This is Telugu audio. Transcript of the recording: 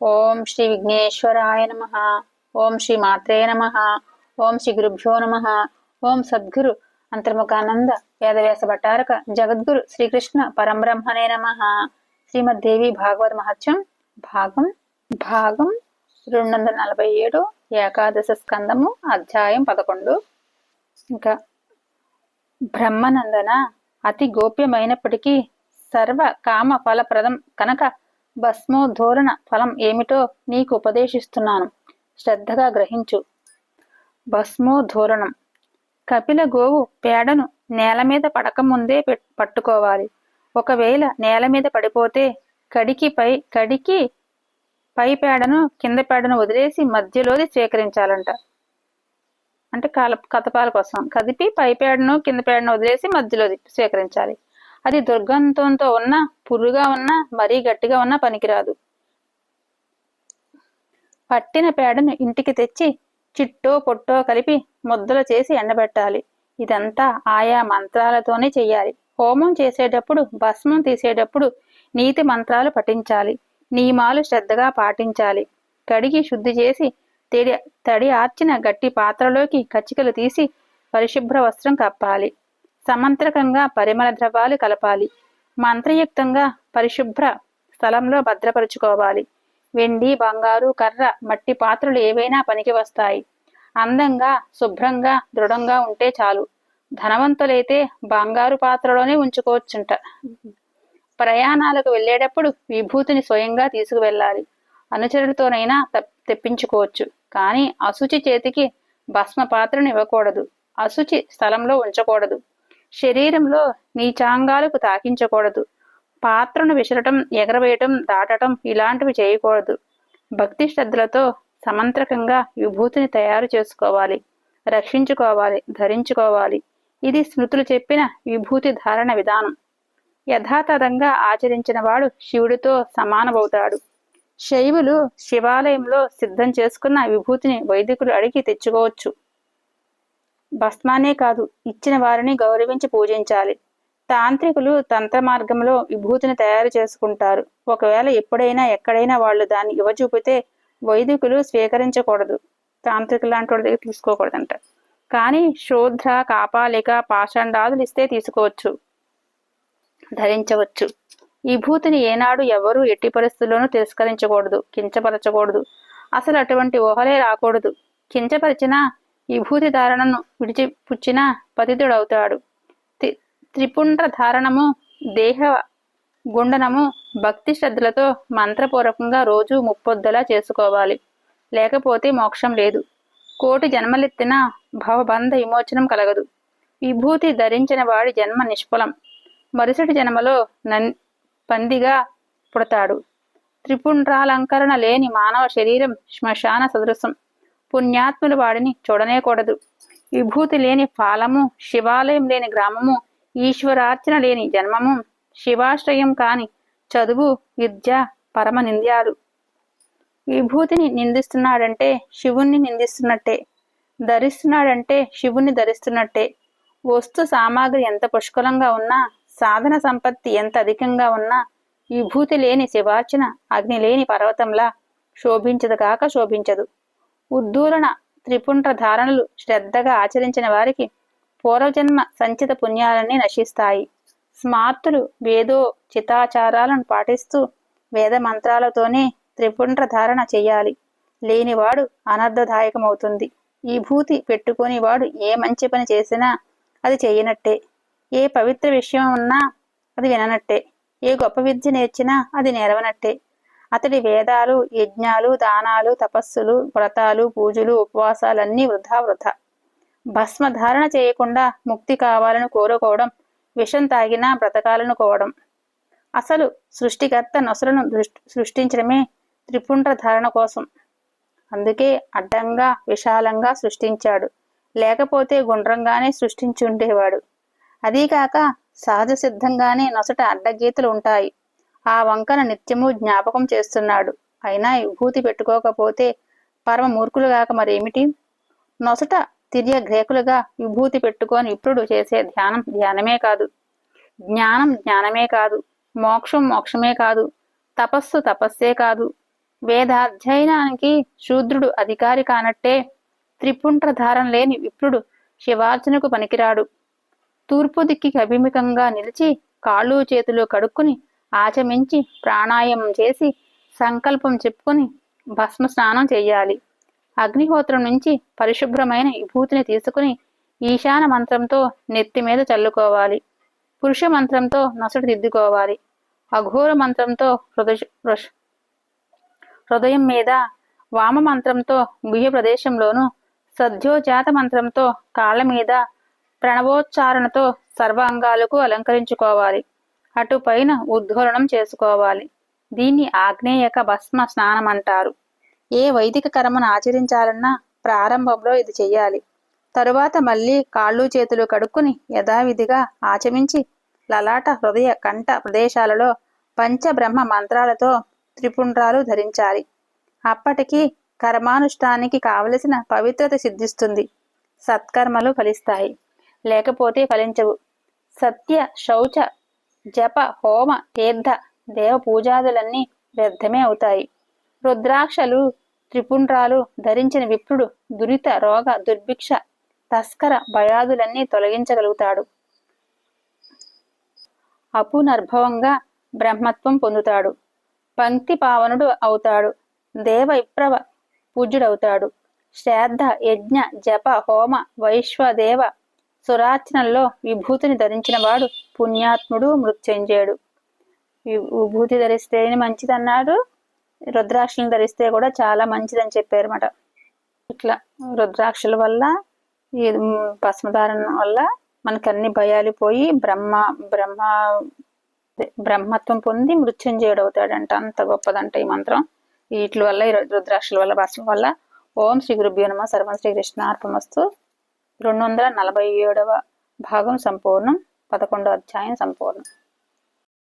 ఓం శ్రీ విఘ్నేశ్వరాయ నమ. ఓం శ్రీ మాత్రే నమ. ఓం శ్రీ గురుభ్యో నమ. ఓం సద్గురు అంతర్ముఖానంద వేదవ్యాస భట్టారక జగద్గురు శ్రీకృష్ణ పరంబ్రహ్మణే నమ. శ్రీమద్దేవి భాగవత మహత్యం భాగం భాగం రెండు వందల నలభై ఏడు ఏకాదశ స్కందము అధ్యాయం పదకొండు. ఇంకా బ్రహ్మనందన అతి గోప్యమైనప్పటికీ సర్వ కామ ఫలప్రదం కనుక భస్మోద్ధోరణ ఫలం ఏమిటో నీకు ఉపదేశిస్తున్నాను. శ్రద్ధగా గ్రహించు. భస్మోద్ధోరణం కపిల గోవు పేడను నేల మీద పడకముందే పట్టుకోవాలి. ఒకవేళ నేల మీద పడిపోతే కడికి పై కడికి పై పేడను కింద పేడను వదిలేసి మధ్యలోది స్వీకరించాలంట అంటే కాల కథపాల కోసం. కదిపి పై పేడను కింద పేడను వదిలేసి మధ్యలోది స్వీకరించాలి అది దుర్గంధంతో ఉన్న పురుగా ఉన్న మరీ గట్టిగా ఉన్న పనికిరాదు. పట్టిన పేడను ఇంటికి తెచ్చి చిట్టో పొట్టో కలిపి ముద్దలు చేసి ఎండబెట్టాలి. ఇదంతా ఆయా మంత్రాలతోనే చెయ్యాలి. హోమం చేసేటప్పుడు భస్మం తీసేటప్పుడు నీతి మంత్రాలు పఠించాలి. నియమాలు శ్రద్ధగా పాటించాలి. కడిగి శుద్ధి చేసి తడి తడి ఆర్చిన గట్టి పాత్రలోకి కచ్చికలు తీసి పరిశుభ్ర వస్త్రం కప్పాలి. సమంత్రకంగా పరిమళ ద్రవాలు కలపాలి. మంత్రయుక్తంగా పరిశుభ్ర స్థలంలో భద్రపరుచుకోవాలి. వెండి బంగారు కర్ర మట్టి పాత్రలు ఏవైనా పనికి వస్తాయి. అందంగా శుభ్రంగా దృఢంగా ఉంటే చాలు. ధనవంతులైతే బంగారు పాత్రలోనే ఉంచుకోవచ్చుంట. ప్రయాణాలకు వెళ్ళేటప్పుడు విభూతిని స్వయంగా తీసుకువెళ్ళాలి. అనుచరులతోనైనా తప్- తెప్పించుకోవచ్చు. కానీ అశుచి చేతికి భస్మ పాత్రను ఇవ్వకూడదు. అశుచి స్థలంలో ఉంచకూడదు. శరీరంలో నీచాంగాలకు తాకించకూడదు. పాత్రను విసరటం ఎగరవేయటం దాటటం ఇలాంటివి చేయకూడదు. భక్తి శ్రద్ధలతో సమంత్రకంగా విభూతిని తయారు చేసుకోవాలి. రక్షించుకోవాలి ధరించుకోవాలి. ఇది స్మృతులు చెప్పిన విభూతి ధారణ విధానం. యథాతథంగా ఆచరించిన వాడు శివుడితో సమానమవుతాడు. శైవులు శివాలయంలో సిద్ధం చేసుకున్న విభూతిని వైదికులు అడిగి తెచ్చుకోవచ్చు. భస్మానే కాదు ఇచ్చిన వారిని గౌరవించి పూజించాలి. తాంత్రికులు తంత్ర మార్గంలో విభూతిని తయారు చేసుకుంటారు. ఒకవేళ ఎప్పుడైనా ఎక్కడైనా వాళ్ళు దాన్ని ఇవ్వచూపితే వైదికులు స్వీకరించకూడదు. తాంత్రికులు లాంటి వాళ్ళ దగ్గర తీసుకోకూడదంట. కానీ శూద్ర కాపాలిక పాషాండాదులు ఇస్తే తీసుకోవచ్చు. ధరించవచ్చు. విభూతిని ఏనాడు ఎవరూ ఎట్టి పరిస్థితుల్లోనూ తిరస్కరించకూడదు కించపరచకూడదు. అసలు అటువంటి ఊహలే రాకూడదు. కించపరిచినా విభూతి ధారణను విడిచిపుచ్చిన పతితుడవుతాడు. త్రిపుండ్ర ధారణము దేహ గుండనము భక్తి శ్రద్ధలతో మంత్రపూర్వకంగా రోజు ముప్పొద్దలా చేసుకోవాలి. లేకపోతే మోక్షం లేదు. కోటి జన్మలెత్తిన భవబంధ విమోచనం కలగదు. విభూతి ధరించిన వాడి జన్మ నిష్ఫలం. మరుసటి జన్మలో నన్ పందిగా పుడతాడు. త్రిపుండ్రాలంకరణ లేని మానవ శరీరం శ్మశాన సదృశం. పుణ్యాత్ములు వాడిని చూడనేకూడదు. విభూతి లేని ఫాలము శివాలయం లేని గ్రామము ఈశ్వరార్చన లేని జన్మము శివాశ్రయం కాని చదువు విద్య పరమ నింద్యాలు. విభూతిని నిందిస్తున్నాడంటే శివుణ్ణి నిందిస్తున్నట్టే. ధరిస్తున్నాడంటే శివుణ్ణి ధరిస్తున్నట్టే. వస్తు సామాగ్రి ఎంత పుష్కలంగా ఉన్నా సాధన సంపత్తి ఎంత అధికంగా ఉన్నా విభూతి లేని శివార్చన అగ్ని లేని పర్వతంలా శోభించదుగాక శోభించదు. ఉద్దూరణ త్రిపుండ్ర ధారణలు శ్రద్ధగా ఆచరించిన వారికి పూర్వజన్మ సంచిత పుణ్యాలన్నీ నశిస్తాయి. స్మార్తులు వేదో చితాచారాలను పాటిస్తూ వేద మంత్రాలతోనే త్రిపుండ్ర ధారణ చేయాలి. లేనివాడు అనర్థదాయకమవుతుంది ఈ భూతి పెట్టుకొని వాడు ఏ మంచి పని చేసినా అది చేయనట్టే. ఏ పవిత్ర విషయం ఉన్నా అది విననట్టే. ఏ గొప్ప విద్య నేర్చినా అది నేరవనట్టే. అతడి వేదాలు యజ్ఞాలు దానాలు తపస్సులు వ్రతాలు పూజలు ఉపవాసాలన్నీ వృధా వృధా భస్మ ధారణ చేయకుండా ముక్తి కావాలని కోరుకోవడం విషం తాగినా బ్రతకాలనుకోవడం అసలు సృష్టికర్త నొసలను దృష్టి సృష్టించడమే త్రిపుండ్ర ధారణ కోసం. అందుకే అడ్డంగా విశాలంగా సృష్టించాడు. లేకపోతే గుండ్రంగానే సృష్టించి ఉండేవాడు అదీకాక సహజ సిద్ధంగానే నొసట అడ్డగీతలు ఉంటాయి. ఆ వంకన నిత్యము జ్ఞాపకం చేస్తున్నాడు. అయినా విభూతి పెట్టుకోకపోతే పరమ మూర్ఖులు మరేమిటి? నొసట తిరియ గ్రేకులుగా విభూతి పెట్టుకొని ఇప్పుడు చేసే ధ్యానం ధ్యానమే కాదు. జ్ఞానం జ్ఞానమే కాదు. మోక్షం మోక్షమే కాదు. తపస్సు తపస్సే కాదు. వేదాధ్యయనానికి శూద్రుడు అధికారి కానట్టే త్రిపుండ్ర లేని విప్రుడు శివార్చనకు పనికిరాడు. తూర్పు దిక్కి అభిముఖంగా నిలిచి కాళ్ళు చేతులు కడుక్కుని ఆచమించి ప్రాణాయామం చేసి సంకల్పం చెప్పుకొని భస్మ స్నానం చేయాలి. అగ్నిహోత్రం నుంచి పరిశుభ్రమైన విభూతిని తీసుకుని ఈశాన మంత్రంతో నెత్తి మీద చల్లుకోవాలి. పురుష మంత్రంతో నసుడు దిద్దుకోవాలి. అఘోర మంత్రంతో హృదయ హృదయం మీద వామ మంత్రంతో గుహ్య ప్రదేశంలోను సద్యోజాత మంత్రంతో కాళ్ళ మీద ప్రణవోచ్చారణతో సర్వ అంగాలకు అలంకరించుకోవాలి. అటు పైన ఉద్ధోరణం చేసుకోవాలి. దీన్ని ఆగ్నేయక భస్మ స్నానం అంటారు ఏ వైదిక కర్మను ఆచరించాలన్నా ప్రారంభంలో ఇది చెయ్యాలి. తరువాత మళ్ళీ కాళ్ళు చేతులు కడుక్కుని యథావిధిగా ఆచమించి లలాట హృదయ కంఠ ప్రదేశాలలో పంచబ్రహ్మ మంత్రాలతో త్రిపుండ్రాలు ధరించాలి. అప్పటికి కర్మానుష్ఠానికి కావలసిన పవిత్రత సిద్ధిస్తుంది. సత్కర్మలు ఫలిస్తాయి. లేకపోతే ఫలించవు. సత్య శౌచ జప హోమ తీర్థ దేవ పూజాదులన్నీ వ్యర్థమే అవుతాయి. రుద్రాక్షలు త్రిపుండ్రాలు ధరించిన విప్రుడు దురిత రోగ దుర్భిక్ష తస్కర భయాదులన్నీ తొలగించగలుగుతాడు. అపునర్భవంగా బ్రహ్మత్వం పొందుతాడు. పంక్తి పావనుడు అవుతాడు. దేవ విప్రవ పూజ్యుడవుతాడు. శ్రాద్ధ యజ్ఞ జప హోమ వైశ్వదేవ సురార్చనల్లో విభూతిని ధరించిన వాడు పుణ్యాత్ముడు మృత్యుంజయుడు. విభూతి ధరిస్తేనే మంచిది అన్నాడు రుద్రాక్షలను ధరిస్తే కూడా చాలా మంచిదని చెప్పారన్నమాట. ఇట్లా రుద్రాక్షల వల్ల ఈ భస్మధారణ వల్ల మనకి అన్ని భయాలు పోయి బ్రహ్మ బ్రహ్మ బ్రహ్మత్వం పొంది మృత్యుంజయుడు అవుతాడంట. అంత గొప్పదంట ఈ మంత్రం. వీటి వల్ల ఈ రుద్రాక్షల వల్ల భస్మం వల్ల. ఓం శ్రీ గురుభ్యో నమ. సర్వం శ్రీ కృష్ణార్పమస్తు. రెండు వందల నలభై ఏడవ భాగం సంపూర్ణం పదకొండవ అధ్యాయం సంపూర్ణం.